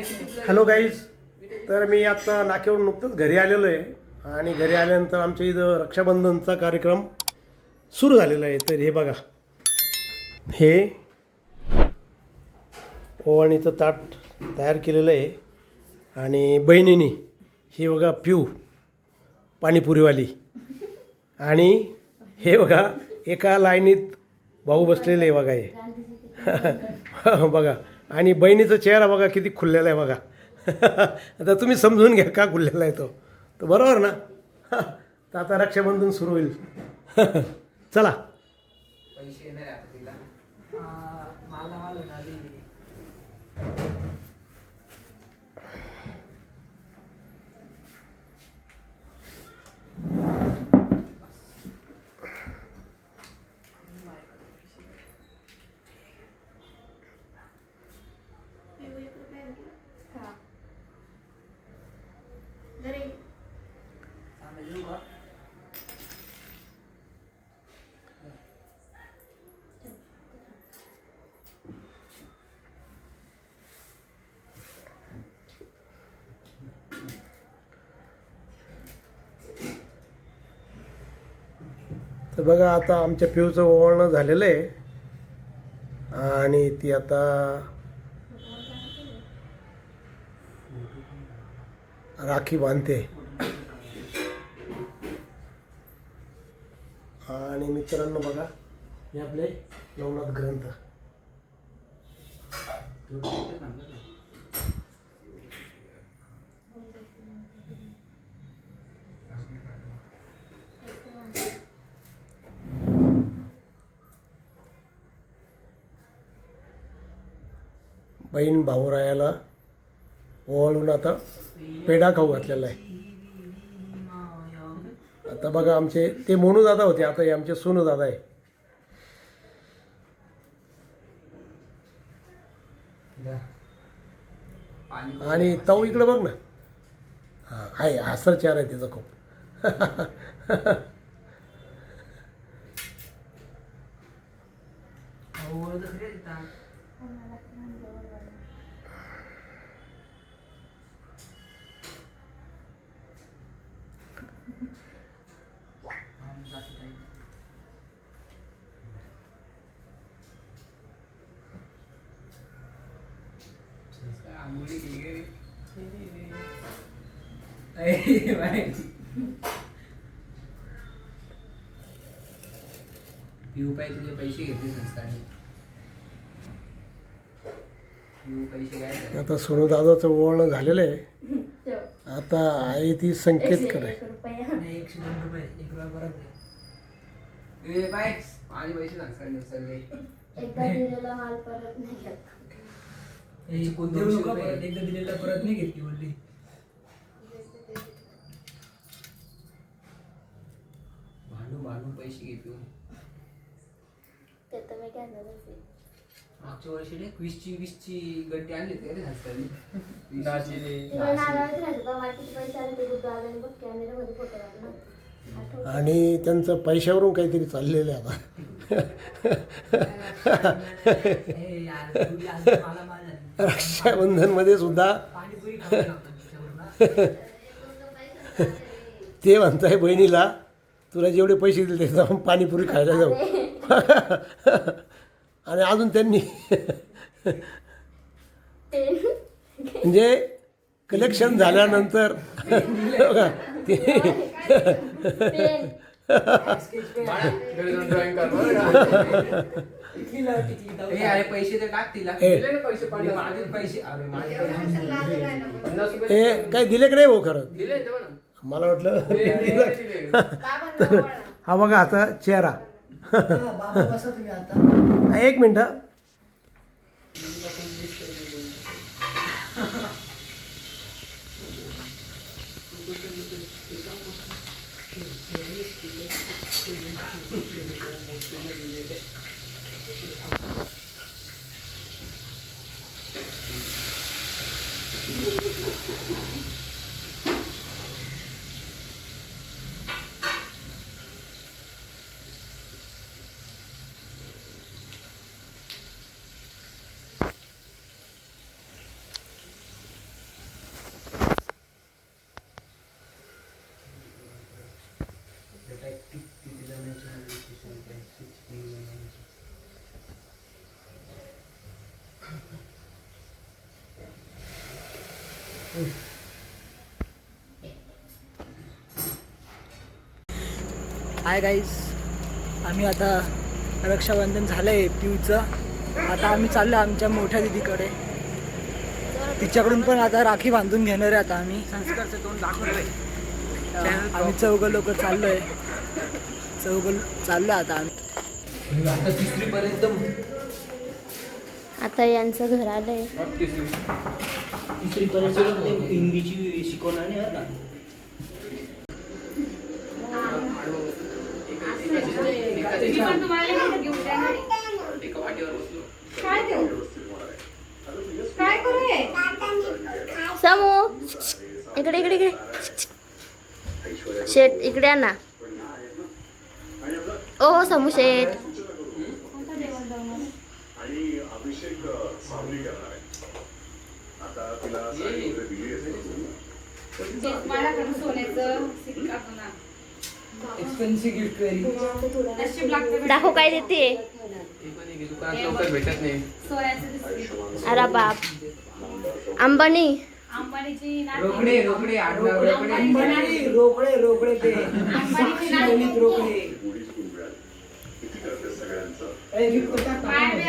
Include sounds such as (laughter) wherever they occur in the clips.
Hello guys तर मी आता नाक्यावरून नुकतंच घरी आलेलो आहे. आणि घरी आल्यानंतर आमच्या इथं रक्षाबंधनचा कार्यक्रम सुरू झालेला आहे. तर हे बघा. हे ओवाणीचं ताट तयार केलेलं आहे. आणि बहिणीनी ही बघा पिऊ पाणीपुरीवाली. आणि हे बघा एका लाईनीत भाऊ बसलेले आहे बघा हे. (laughs) बघा. आणि बहिणीचा चेहरा बघा किती खुललेला आहे बघा. (laughs) आता तुम्ही समजून घ्या का खुललेला आहे तो. तर बरोबर ना? (laughs) तर आता रक्षाबंधन सुरू होईल. (laughs) चला. पैसे तिला. मला तर बघा आता आमच्या पिऊचं ओवाळणं झालेलं आहे. आणि ती आता राखी बांधते. आणि मित्रांनो बघा हे आपले नवनाथ ग्रंथ. बहीण भाऊरायाला ओवाळून आता पेढा खाऊ घातलेला आहे. आता बघा आमचे ते मोनू दादा होते आता हे आमचे सोनू दादा आहे. आणि ताऊ इकडं बघ ना. हां आहे हसर चार आहे तिचा खूप अहो, ओळख रे तिथं. आम्ही जातो ताई. काय आंघोळी केली रे? अरे, बाई. पिऊ पाय तुझे पैसे घेतले संस्थाने पिऊ पैसे काय आता सोनू दादाचं ओवाळणं झालेलं आहे. आता आहे ती संकेत करे. माझे पैसे संस्थाने सगळे एकदा दिलेला माल परत नाही घेत देऊ नका परत एकदा दिलेला परत नाही घेतली बोलली. भांडू भांडू पैसे घेतो ते तर मी घेणार असेल. मागच्या वर्षी रे वीसची वीसची गड्डी आणली होती रे संस्थाने तिला नारळाचं राहायचं तेव्हा मला किती पैसे आले ते बुद्ध आले बघ कॅमेऱ्यामध्ये फोटो काढला. आठवतं. आणि त्यांचं पैशावरून काहीतरी चाललेलं आहे आता. ए यार तू आज मला माझ्या रक्षाबंधनमध्ये सुद्धा ते म्हणताय बहिणीला तुला जेवढे पैसे दिले ते जाऊन पाणीपुरी खायला जाऊ. आणि अजून त्यांनी म्हणजे कलेक्शन झाल्यानंतर पेन ए अरे पैसे तर टाक तिला. ए. दिले ना पैसे पडले माझे पैसे अरे माझे पैसे. पन्नास रुपये हे काय दिले की नाही हो खरं? दिले तेव्हा ना. मला वाटलं दिले. हा बघा आता चेहरा. बाबा बसा तुम्ही आता. एक मिनटं. हाय गाईज आम्ही आता रक्षाबंधन झालं आहे पिऊचं. आता आम्ही चाललो आमच्या मोठ्या दिदीकडे. तिच्याकडून पण आता राखी बांधून घेणार आहे आता आम्ही. आम्ही चौघ लोक चाललोय. चौघ चाललो आता आम्ही. आता यांचं घर आलंय. तिसरी पर्यंत हिंदीची शिकवणार नाही आता एका वाटेवर बसलो समू इकडे इकडे इकडे. शेट इकडे या ना. ओ हो समू शेट. सोन्याचं सिक्का. एक्सपेन्सिव्ह गिफ्ट दाखव काय देते. लवकर भेटत नाही. अरे बाप. अंबानी. रोकडे रोकडे आडनाव रोकडे. अंबानी- रोकडे रोकडे ते. अंबानीची नाती. रोकडे. बाहेर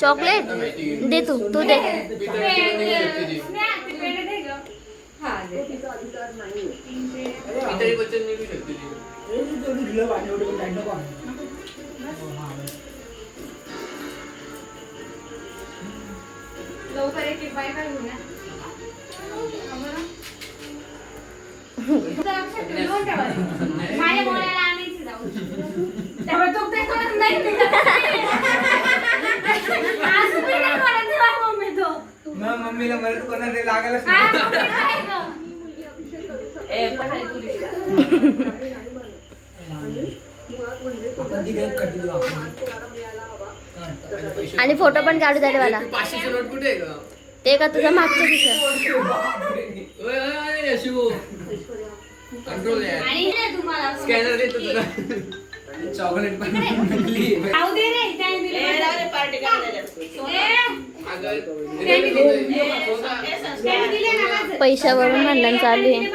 चॉकलेट दे तू तू दे पितळेची पण निघू शकते ती. नाही, ते पेढे दे गं. हा, दे. तीन पेढे. पितळी बच्चन निघू शकते ती. ए, तू तेवढी दिलं पाणी एवढं पण काढलं का? हा, बस. लवकर एक एक बायका घेऊन या. हा बरं. फक्त लक्षात ठेव, दोन ठेवा. माझ्या मोळ्याला आणायची जाऊ. त्यामुळे तो ते कोणाला नाही मग मम्मीला मदत कोणाला लागायलाच. आणि फोटो पण काढू दे मला. ते पाचशेची नोट कुठे आहे गं? ते का तुझं मागचं दिसत ओय, ओय, ओय, शिवू. कंट्रोल आहे आणि हे तुम्हाला. स्कॅनर देतो तुला. चॉकलेट पण. खाऊ दे रे पैशावरून भांडण चालू आहे.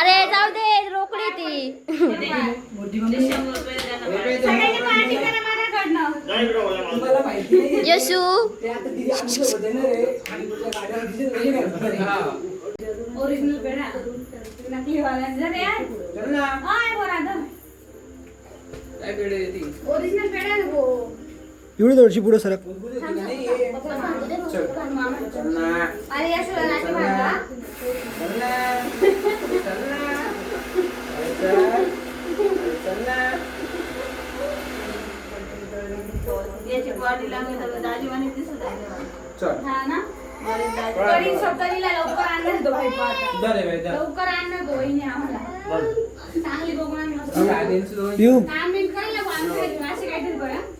अरे जाऊ दे रोकडी ती. यशू. आहे आहे. हा. ओरिजिनल पेढा नकली यार चल ना. आय बोला दम काय पेढे येते ओरिजिनल पेढा आहे एवढी थोडीशी पुढे सरक चल ना. अरे या सुला नाची भांडा चल ना. चल ना. चल. चल ना. चल. हा ना कढी सप्तमीला लवकर आणणार तो भाई आता दर आहे बाई, दर. लवकर आणणार तो वहिनी आम्हाला चांगली बघून आम्ही मस्त. पिऊ काम बा, आमच्या घरी असे काहीतरी बरं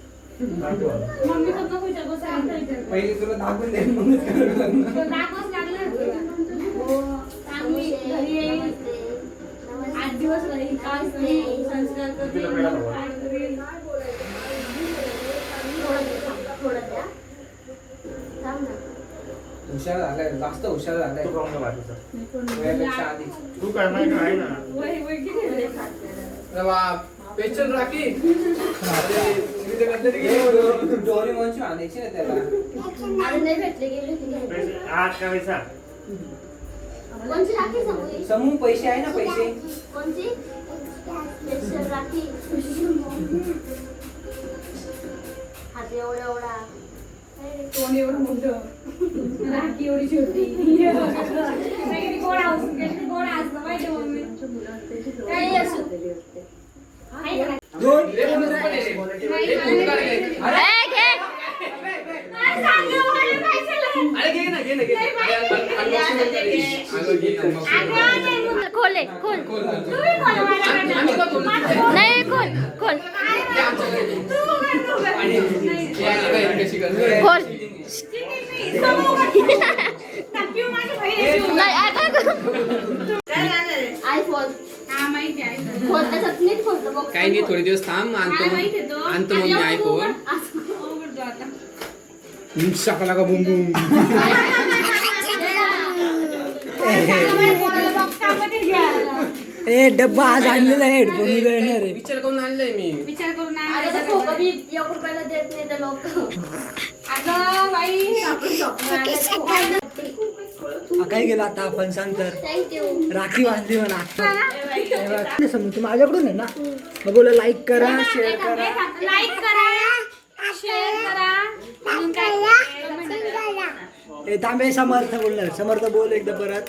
मम्मी तर नको विचार बस आमचा विचार कर. पहिले तुला दाखवून दे मगच करावं लागणार. तो दाखवच लागला ना. चांगली घरी येईल आठ दिवस राहील काय करेल संस्कार करेल काय करेल हुशार झालाय जास्त हुशार झालाय. वयापेक्षा आधी झाले? अरे बाप पेचल राखी. अरे, तिथे काहीतरी गेली. डोरेमॉनची आणायची ना त्याला. अजून नाही भेटले गेले की कोणची राखी सांगू? ही? समूह पैसे आहे ना पैसे? कोणची? राखी. हात एवढा एवढा. तोंड एवढं मोठं राखी एवढी छोटी गोड असं असतं माहिती मम्मी काही खोले खोल नाही खोल खोल काही नाही थोडे दिवस थांब आणतो आणतो मग मी ऐकून सकाला का बुम बुम ए डब्बा आज आणलेला आहे हेडफोन उद्या येणार आहे. विचार करून आणलंय मी. विचार करून अरे ते खोकं बी एक रुपयाला देत नाही ते लोक. अगं बाई. हा, काय गेला आता आपण सांग तर? राखी बांधली म्हणा समज तू माझ्याकडून आहे ना? मग बोला लाईक करा शेअर करा. लाईक करा शेअर करा. अजून काय ए थांबे समर्थ बोलणार. समर्थ बोल एकदा परत.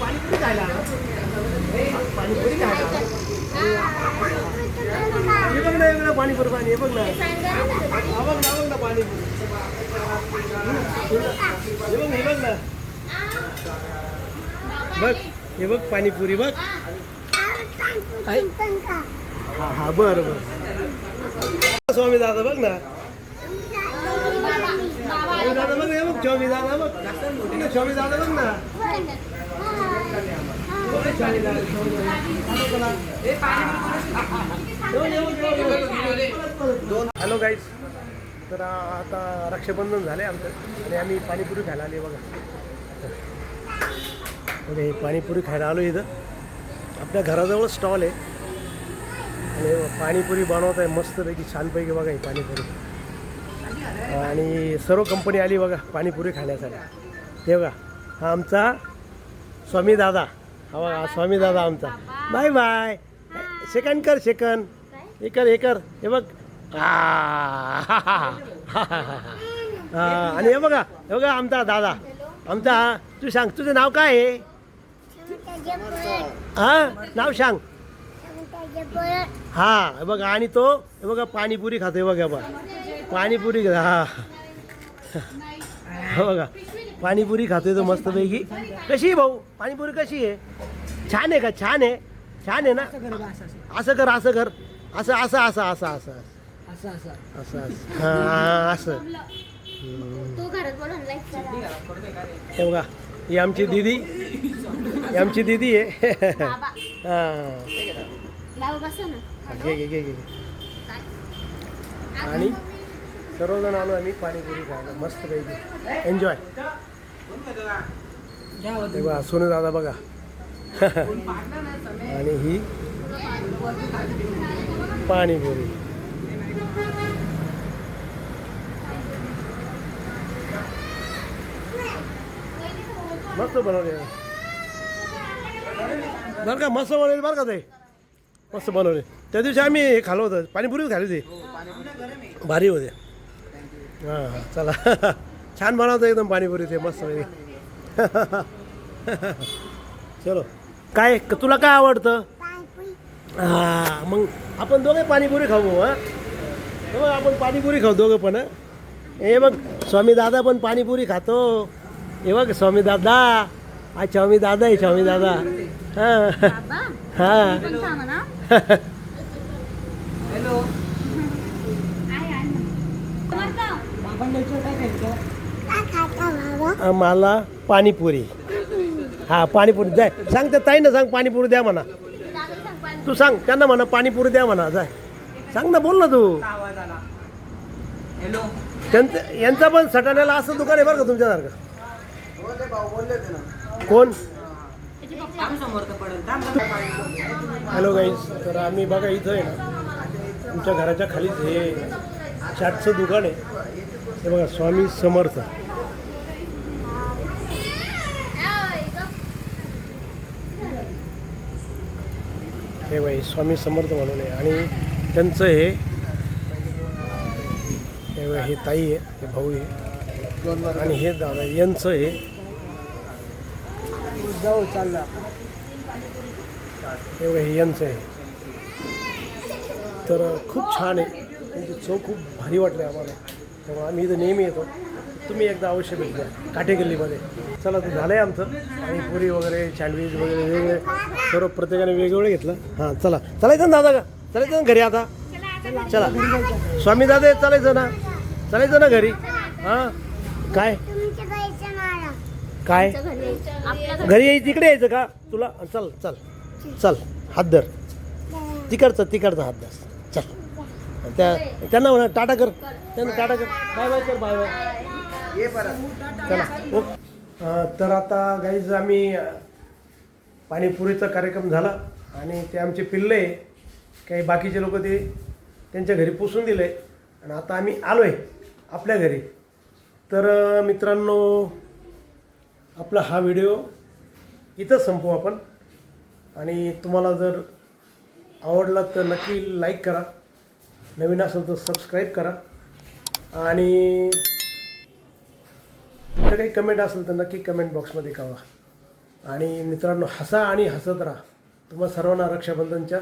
पाणीपुरी खायला पाणीपुरी खायला बघ ना हे बघ पाणीपुरी पाणी बघ ना. हा बघ ना बघ ना पाणीपुरी. हे बघ हे बघ ना. बघ हे बघ पाणीपुरी बघ. हा हा बरं बरं. स्वामी दादा बघ ना. स्वामी दादा बघ हे बघ स्वामी दादा बघ बघ, स्वामी दादा बघ ना बघ ना, स्वामी दादा, स्वामी दादा. हॅलो गाईज तर आता रक्षाबंधन झालं आमचं. आणि आम्ही पाणीपुरी खायला आले बघा. म्हणजे पाणीपुरी खायला आलो इथं. आपल्या घराजवळ स्टॉल आहे. आणि पाणीपुरी बनवत आहे मस्तपैकी छानपैकी बघा ही पाणीपुरी. आणि सर्व कंपनी आली बघा पाणीपुरी खाण्यासाठी. ते बघा हा आमचा स्वामी दादा. हो स्वामी दादा आमचा. Bye bye. सेकंड कर सेकंड. हे कर हे कर. हे बघ. आ, हा, आणि हे बघा हे बघा आमचा दादा. आमचा तू सांग तुझं नाव काय आहे? हा? नाव सांग. हा हे बघा आणि तो हे बघा पाणीपुरी खातोय बघा बघा. पाणीपुरी हा. हो बघा. पाणीपुरी खाते तो मस्त पैकी। कशी भाऊ? पाणीपुरी कशी आहे छान आहे का? छान आहे. छान आहे ना? असं कर असं कर असं असं असं असं असं असं असं. हाँ असं. हे बघा ही आमची दीदी. ही आमची दीदी आहे. हाँ. घे घे घे आणि सर्वजण आलो आम्ही पाणीपुरी खायला. मस्त पैकी. एन्जॉय हे बघा सोनू दादा बघा. (laughs) आणि ही पाणीपुरी मस्त बनवले बरं का मस्त बनवले बरं का ते? मस्त बनवले. त्या दिवशी आम्ही हे खाल्लं होतं पाणीपुरी खाली होती. भारी होते. हां हां चला. (laughs) छान बनवतं एकदम पाणीपुरी ते मस्त चलो. काय तुला काय आवडतं? हां मग आपण दोघे पाणीपुरी खाऊ हां. हे बघ आपण पाणीपुरी खाऊ दोघं पण हं? बघ स्वामी दादा पण पाणीपुरी खातो. हे बघ स्वामी दादा. हा स्वामी दादा आहे स्वामी दादा. हां. हां. मला पाणीपुरी. हा पाणीपुरी जाय. सांग त्या ताईनं सांग पाणीपुरी द्या म्हणा. तू सांग त्यांना म्हणा पाणीपुरी द्या म्हणा जाय. सांग ना बोल ना तू. त्यांचं यांचं पण सटाण्याला असं दुकान आहे बरं का तुमच्यासारखं? कोण? हॅलो गाईज तर आम्ही बघा इथं आहे ना तुमच्या घराच्या खालीच हे चाटचं दुकान आहे. हे स्वामी समर्थ. हे स्वामी समर्थ म्हणून हे हे ताई हे भाऊ हे दादा यांचं हे. हे छान त्यांची चव खूप भारी वाटली आम्हाला. त्यामुळे आम्ही इथं नेहमी येतो. तुम्ही एकदा अवश्य भेट द्या काठेगल्लीमध्ये चला तर झालं आहे आमचं. आणि पुरी वगैरे सँडविच वगैरे वेगळे सर्व प्रत्येकाने वेगवेगळं घेतलं. हां चला. चलायचं ना दादा का? चलायचं ना घरी आता? चला. स्वामी दादा चालायचं ना? चालायचं ना घरी? हां? काय? काय? घरी यायचं तिकडे यायचं का? तुला चल चल. चल. हात धर. तिकडचा तिकडचा हात धर. त्या त्यांना म्हणा टाटा कर. त्यांना टाटा कर. बाय बाय कर बाय बाय चला ओके. तर आता गाईज आम्ही पाणीपुरीचा कार्यक्रम झाला आणि ते आमचे पिल्ले काही बाकीचे लोक ते त्यांच्या घरी पोचून दिले. आणि आता आम्ही आलो आहे आपल्या घरी. तर मित्रांनो आपला हा व्हिडिओ इथंच संपवू आपण. आणि तुम्हाला जर आवडला तर नक्की लाईक करा. नवीन असेल तर सबस्क्राईब करा. आणि जर काही कमेंट असेल तर नक्की कमेंट बॉक्समध्ये कळवा. आणि मित्रांनो हसा आणि हसत राहा. तुम्हा सर्वांना रक्षाबंधनच्या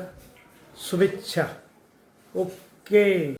शुभेच्छा. ओके